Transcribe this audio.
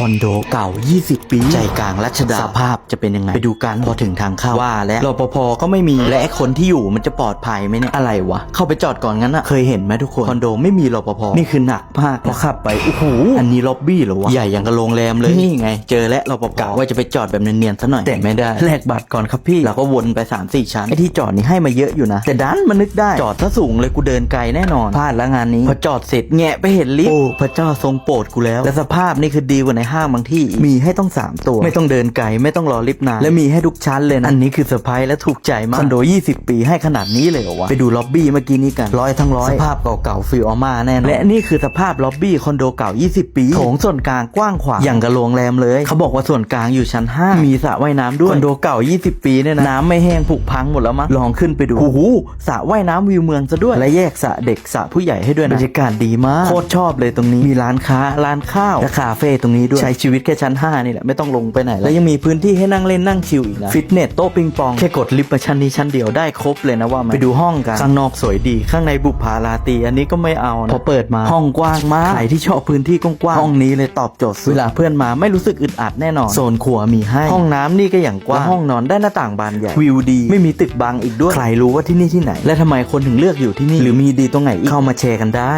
คอนโดเก่า 20 ปี ใจกลางรัชดาสภาพจะเป็นยังไง ไปดูกันพอถึงทางเข้าว่าและรปภก็ไม่มีและไอ้คนที่อยู่มันจะปลอดภัยไหมเนี่ยอะไรวะ เข้าไปจอดก่อนงั้นอะเคยเห็นไหมทุกคนคอนโดไม่มีรปภนี่คือหนักมากพอขับไปโอ้โหอันนี้ล็อบบี้เหรอวะใหญ่อย่างกับโรงแรมเลยนี่ไง เจอและรปภกะว่าจะไปจอดแบบเนียนๆซะหน่อยแต่ไม่ได้แลกบัตรก่อนครับพี่เราก็วนไป3 4ชั้นไอ้ที่จอดนี่ให้มาเยอะอยู่นะ แต่ดันมานึกได้จอดซะสูงเลยกูเดินไกลแน่นอนพลาดแล้วงานนี้พอจอดเสร็จแงะไปเห็นลิฟต์โอ้พระเจ้าทรงโปรดกูแล้ว และสภาพนี่คือดีกว่าในห้างบางที่อีกมีให้ต้อง 3 ตัว ไม่ต้องเดินไกลไม่ต้องรอลิฟต์นานและมีให้ทุกชั้นเลยนะอันนี้คือเซอร์ไพรส์และถูกใจมากคอนโด 20 ปีให้ขนาดนี้เลยเหรอวะไปดูล็อบบี้เมื่อกี้นี้กันร้อยทั้งร้อยสภาพเก่าๆฟิลออมาแน่นอนและนี่คือสภาพล็อบบี้คอนโดเก่า 20 ปีโถงส่วนกลางกว้างขวางอย่างกับโรงแรมเลย เขาบอกว่าส่วนกลางอยู่ชั้น 5 มีสระว่ายน้ำด้วยคอนโดเก่า 20 ปีเนี่ยนะน้ำไม่แห้งผุพังหมดแล้วมั้งลองขึ้นไปดูโอ้โหสระว่ายน้ำวิวเมืองซะด้วยและแยกสระเด็กสระผู้ใหญ่ให้ด้วยนะบรรยากาศดีมากโคตรชอบเลยตรงนี้มีร้านค้าร้านข้าวและคาเฟ่ตรงนี้ด้วยใช้ชีวิตแค่ชั้น 5 นี่แหละ ไม่ต้องลงไปไหน แล้วยังมีพื้นที่ให้นั่งเล่นนั่งชิลอีกนะฟิตเนสโต๊ะปิงปองแค่กดลิฟต์มาชั้นนี้ชั้นเดียวได้ครบเลยนะว่าไหมไปดูห้องกันข้างนอกสวยดี ข้างในบุปผาราตรีอันนี้ก็ไม่เอานะพอเปิดมาห้องกว้างมากใครที่ชอบพื้นที่กว้างๆห้องนี้เลยตอบโจทย์สุดเวลาเพื่อนมาไม่รู้สึกอึดอัดแน่นอนโซนครัวมีให้ห้องน้ำนี่ก็อย่างกว้างและห้องนอนได้หน้าต่างบานใหญ่วิวดี ไม่มีตึกบังอีกด้วยใครรู้ว่าที่นี่ที่ไหน และทำไมคนถึงเลือกอยู่ที่นี่หรือมีดีตรงไหนอีกเข้ามาแชร์กันได้